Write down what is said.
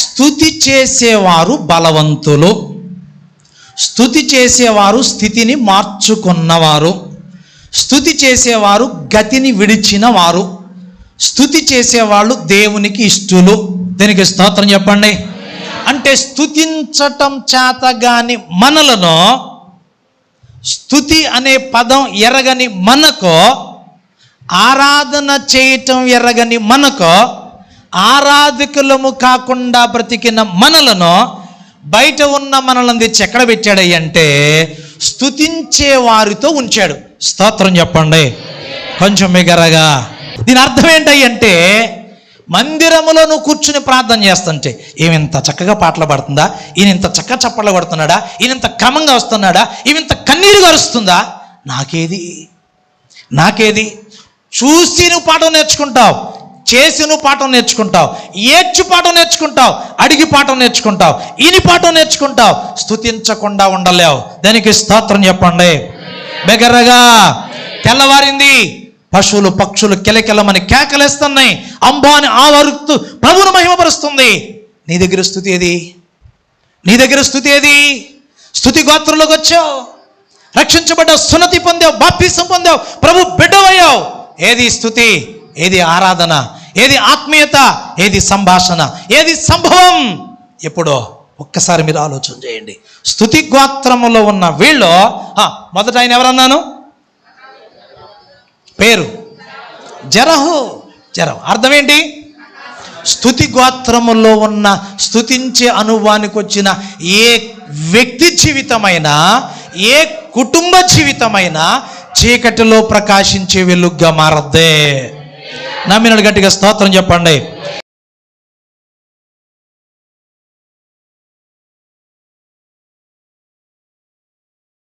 స్థుతి చేసేవారు బలవంతులు. స్థుతి చేసేవారు స్థితిని మార్చుకున్నవారు. స్థుతి చేసేవారు గతిని విడిచిన వారు స్థుతి చేసేవాళ్ళు దేవునికి ఇష్టలు. దీనికి స్తోత్రం చెప్పండి? అంటే స్థుతించటం చేతగాని మనలను స్థుతి అనే పదం ఎరగని మనకు ఆరాధన చేయటం ఎరగని మనకు ఆరాధకులము కాకుండా బ్రతికిన మనలను బయట ఉన్న మనలను తెచ్చి ఎక్కడ పెట్టాడయ్య అంటే స్థుతించే వారితో ఉంచాడు. స్తోత్రం చెప్పండి. కొంచెం మిగరగా. దీని అర్థం ఏంటయ్య అంటే మందిరములో నువ్వు కూర్చుని ప్రార్థన చేస్తుంటే ఈమె ఇంత చక్కగా పాటలు పడుతుందా? ఈయన ఇంత చక్కగా చప్పట్లు పడుతున్నాడా ఈయన ఇంత క్రమంగా వస్తున్నాడా? ఈమె ఇంత కన్నీరు గరుస్తుందా? నాకేది? నాకేది? చూసి నువ్వు పాఠం నేర్చుకుంటావు. చేసిన పాఠం నేర్చుకుంటావు ఏడ్చి పాఠం నేర్చుకుంటావు అడిగి పాఠం నేర్చుకుంటావు ఇని పాఠం నేర్చుకుంటావు స్థుతించకుండా ఉండలేవు. దానికి స్తోత్రం చెప్పండి? బెగరగా తెల్లవారింది పశువులు పక్షులు కిలకిలమని కేకలేస్తున్నాయి అంబాని ఆవరుతూ ప్రభును మహిమపరుస్తుంది. నీ దగ్గర స్థుతి ఏది? నీ దగ్గర స్థుతి ఏది? స్థుతి గోత్రంలోకి వచ్చావు రక్షించబడ్డావు సున్నతి పొందావు బాప్తీసం పొందావు ప్రభు బిడ్డవయ్యావు. ఏది స్థుతి? ఏది ఆరాధన ఏది ఆత్మీయత ఏది సంభాషణ ఏది సంభవం? ఎప్పుడో ఒక్కసారి మీరు ఆలోచన చేయండి. స్థుతి గోత్రములో ఉన్న వీళ్ళు మొదట ఆయన ఎవరన్నాను? పేరు? జరహు. జరహు. అర్థం ఏంటి స్థుతి గోత్రములో ఉన్న స్థుతించే అనుభవానికి వచ్చిన ఏ వ్యక్తి జీవితమైనా ఏ కుటుంబ జీవితమైనా చీకటిలో ప్రకాశించే వెలుగ్గా మారద్దే. నమ్మినడు గట్టిగా స్తోత్రం చెప్పండి.